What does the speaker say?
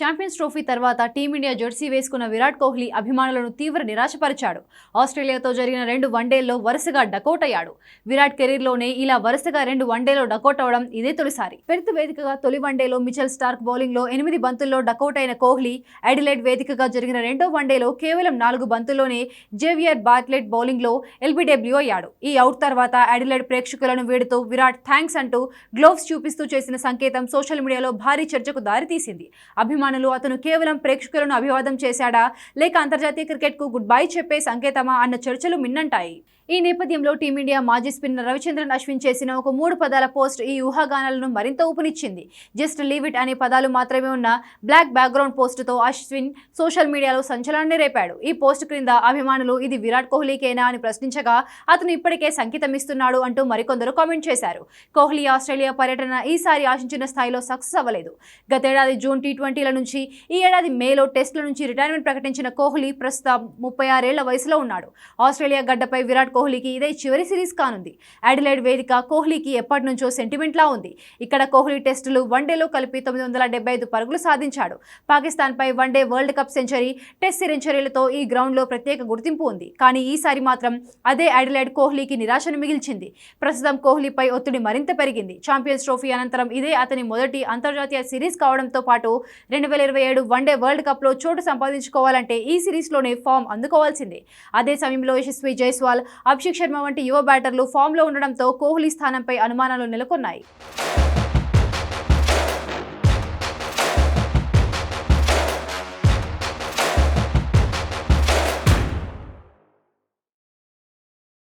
Champions trophy తర్వాత team India jersey వేసుకున్న విరాట్ కోహ్లీ అభిమానులను తీవ్ర నిరాశపరిచాడు. ఆస్ట్రేలియాతో జరిగిన రెండు వన్డేల్లో వరుసగా డకౌట్ అయ్యాడు. విరాట్ కెరీర్లోనే ఇలా వరుసగా రెండు వన్డేలో డకౌట్ అవడం ఇదే తొలిసారి. పెర్త్ వేదికగా తొలి వన్డేలో మిచెల్ స్టార్క్ బౌలింగ్లో ఎనిమిది బంతుల్లో డకౌట్ అయిన కోహ్లీ అడిలైడ్ వేదికగా జరిగిన రెండో వన్డేలో కేవలం నాలుగు బంతుల్లోనే జేవియర్ బార్క్లెట్ బౌలింగ్లో ఎల్బీడబ్ల్యూ అయ్యాడు. ఈ అవుట్ తర్వాత అడిలైడ్ ప్రేక్షకులను వేడుతూ విరాట్ థ్యాంక్స్ అంటూ గ్లోవ్స్ చూపిస్తూ చేసిన సంకేతం సోషల్ మీడియాలో భారీ చర్చకు దారితీసింది. అభిమానులు అతను కేవలం ప్రేక్షకులను అభివాదం చేశాడా? లేక అంతర్జాతీయ క్రికెట్కు గుడ్ బై చెప్పే సంకేతమా? అన్న చర్చలు మిన్నంటాయి. ఈ నేపథ్యంలో టీమిండియా మాజీ స్పిన్నర్ రవిచంద్రన్ అశ్విన్ చేసిన ఒక మూడు పదాల పోస్ట్ ఈ ఊహాగానాలను మరింత ఊపునిచ్చింది. జస్ట్ లీవ్ ఇట్ అనే పదాలు మాత్రమే ఉన్న బ్లాక్ బ్యాక్గ్రౌండ్ పోస్టుతో అశ్విన్ సోషల్ మీడియాలో సంచలనాన్ని రేపాడు. ఈ పోస్ట్ క్రింద అభిమానులు ఇది విరాట్ కోహ్లీకేనా అని ప్రశ్నించగా అతను ఇప్పటికే సంకేతం ఇస్తున్నాడు అంటూ మరికొందరు కామెంట్ చేశారు. కోహ్లీ ఆస్ట్రేలియా పర్యటన ఈసారి ఆశించిన స్థాయిలో సక్సెస్ అవ్వలేదు. గతేడాది జూన్ టీ ట్వంటీలను నుంచి ఈ ఏడాది మేలో టెస్టుల నుంచి రిటైర్మెంట్ ప్రకటించిన కోహ్లీ ప్రస్తుతం ముప్పై ఆరేళ్ళ వయసులో ఉన్నాడు. ఆస్ట్రేలియా గడ్డపై విరాట్ కోహ్లీకి ఇదే చివరి సిరీస్ కానుంది. అడిలైడ్ వేదిక కోహ్లీకి ఎప్పటి నుంచో సెంటిమెంట్లా ఉంది. ఇక్కడ కోహ్లీ టెస్టులు వన్డేలో కలిపి తొమ్మిది వందల డెబ్బై ఐదు పరుగులు సాధించాడు. పాకిస్తాన్పై one day world cup century test సెంచరీలతో ఈ గ్రౌండ్లో ప్రత్యేక గుర్తింపు ఉంది. కానీ ఈసారి మాత్రం అదే అడిలైడ్ కోహ్లీకి నిరాశను మిగిల్చింది. ప్రస్తుతం కోహ్లీపై ఒత్తిడి మరింత పెరిగింది. ఛాంపియన్స్ ట్రోఫీ అనంతరం ఇదే అతని మొదటి అంతర్జాతీయ సిరీస్ కావడంతో పాటు రెండు రెండు వేల ఇరవై ఏడు వన్డే వరల్డ్ కప్లో చోటు సంపాదించుకోవాలంటే ఈ సిరీస్లోనే ఫామ్ అందుకోవాల్సిందే. అదే సమయంలో యశస్వి జైస్వాల్ అభిషేక్ శర్మ వంటి యువ బ్యాటర్లు ఫామ్లో ఉండడంతో కోహ్లీ స్థానంపై అనుమానాలు నెలకొన్నాయి.